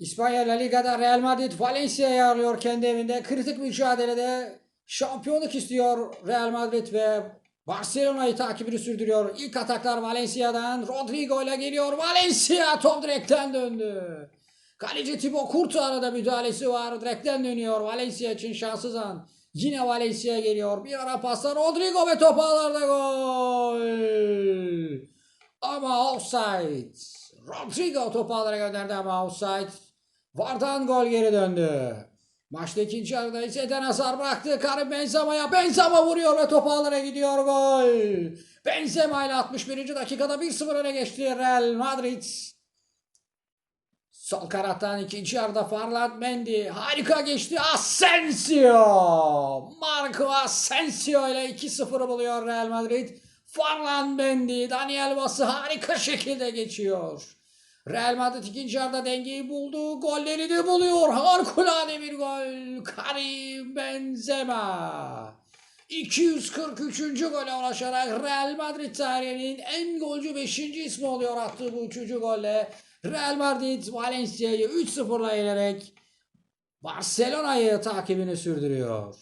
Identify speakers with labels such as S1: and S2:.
S1: İspanya La Liga'da Real Madrid Valencia'yı ağırlıyor kendi evinde. Kritik mücadelede şampiyonluk istiyor Real Madrid ve Barcelona'yı takibini sürdürüyor. İlk ataklar Valencia'dan. Rodrigo ile geliyor. Valencia top direkten döndü. Kaleci Thibaut Courtois'ın da müdahalesi var. Direkten dönüyor. Valencia için şanssız an. Yine Valencia geliyor. Bir ara paslar Rodrigo ve top ağlarda gol. Ama offside. Rodrigo topu ağlara gönderdi ama offside. Vardan gol geri döndü. Maçta ikinci yarıda ise Eden hasar bıraktı. Karim Benzema'ya. Benzema vuruyor ve top ağlara gidiyor gol. Benzema ile 61. dakikada 1-0 öne geçti Real Madrid. Sol kanattan ikinci yarıda Farland Mendy harika geçti. Asensio. Marco Asensio ile 2-0'ı buluyor Real Madrid. Farland Mendy, Daniel Vası harika şekilde geçiyor. Real Madrid ikinci yarıda dengeyi buldu. Golleri de buluyor. Harikulade bir gol. Karim Benzema. 243. gole ulaşarak Real Madrid tarihinin en golcü 5. ismi oluyor attığı bu 3. golle. Real Madrid Valencia'yı 3-0'la yenerek Barcelona'yı takibini sürdürüyor.